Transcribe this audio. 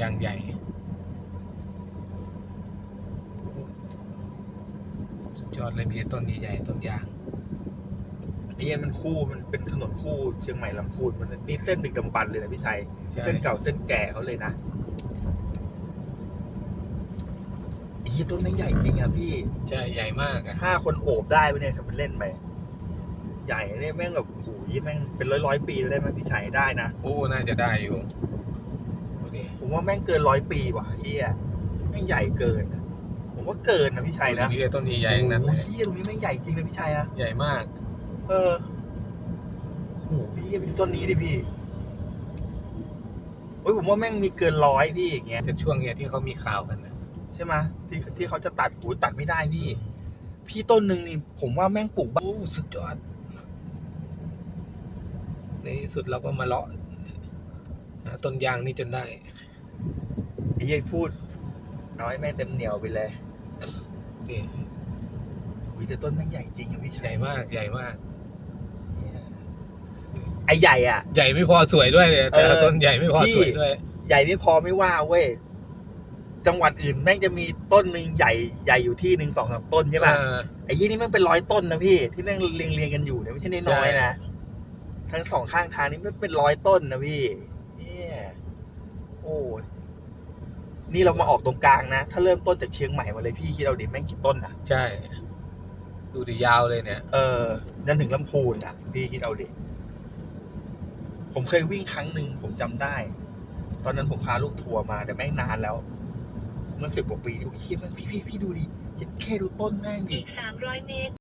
ยางใหญ่ สุดยอดเลยพี่ต้นใหญ่ๆต้นยางนี่มันคู่มันเป็นถนนคู่เชียงใหม่ลำพูนมันนี่เส้นดึกดำบรรพ์เลยนะพี่ชัยใช่เส้นเก่าเส้นแก่เขาเลยนะอีต้นนั้นใหญ่จริงอะพี่ใช่ใหญ่มากอะห้าคนโอบได้ไหมเนี่ยทำเป็นเล่นไปใหญ่เนี่ยแม่งแบบโอ้ยแม่งเป็นร้อยร้อยๆปีได้ไหมพี่ชัยได้นะโอ้น่าจะได้อยู่ดูดิ ผมว่าแม่งเกินร้อยปีว่ะเฮียแม่งใหญ่เกินอะผมว่าเกินนะพี่ชัยนะมีแต่ต้นใหญ่ๆทั้งนั้นเลยโอ้โหเฮียตรงนี้แม่งใหญ่จริงนะพี่ชัยนะใหญ่มาก เออโอ้โหพี่ไปดูต้นนี้ดิพี่โอ้ยผมว่าแม่งมีเกินร้อยพี่อย่างเงี้ยแต่ช่วงเนี้ยที่เขามีข่าวกันนะใช่ไหมที่ที่เขาจะตัดหูตัดไม่ได้พี่ พี่ต้นหนึ่งนี่ ผมว่าแม่งปลูกบ้านโอ้สุดยอดในที่สุดเราก็มาเลาะหาต้นยางนี่จนได้ ไอ้เหี้ยพูด เอาให้แม่งเต็มเหนียวไปเลยนี่อุ้ยแต่ต้นแม่งใหญ่จริงอะพี่ชัยใหญ่มากใหญ่มากไอ้ใหญ่อะ ใหญ่ไม่พอสวยด้วยเลยแต่ละเออต้นใหญ่ไม่พอพี่สวยด้วย ใหญ่ไม่พอไม่ว่าเว้ย จังหวัดอื่นแม่งจะมีต้นหนึ่งใหญ่ใหญ่อยู่ที่หนึ่งสองสามต้นใช่ป่ะเออไอ้ยี่นี่แม่งเป็นร้อยต้นนะพี่ ที่แม่งเรียงเรียงๆกันอยู่เนี่ยไม่ใช่น้อยๆนะ ทั้งสองข้างทางนี่ไม่เป็นร้อยต้นนะพี่เนี่ยโอ้ย นี่เรามาออกตรงกลางนะ ถ้าเริ่มต้นจากเชียงใหม่มาเลยพี่คิดเอาดิแม่งกี่ต้นอะ ใช่ ดูดิยาวเลยเนี่ย เออนั่นถึงลำพูนอะ พี่คิดเอาดิผมเคยวิ่งครั้งหนึ่งผมจำได้ ตอนนั้นผมพาลูกทัวร์มาแต่แม่งนานแล้วเมื่อสิบกว่าปีโอ้ยเหี้ยแม่งพี่พี่พี่ดูดิแค่ดูต้นแม่งดิอีก300เมตร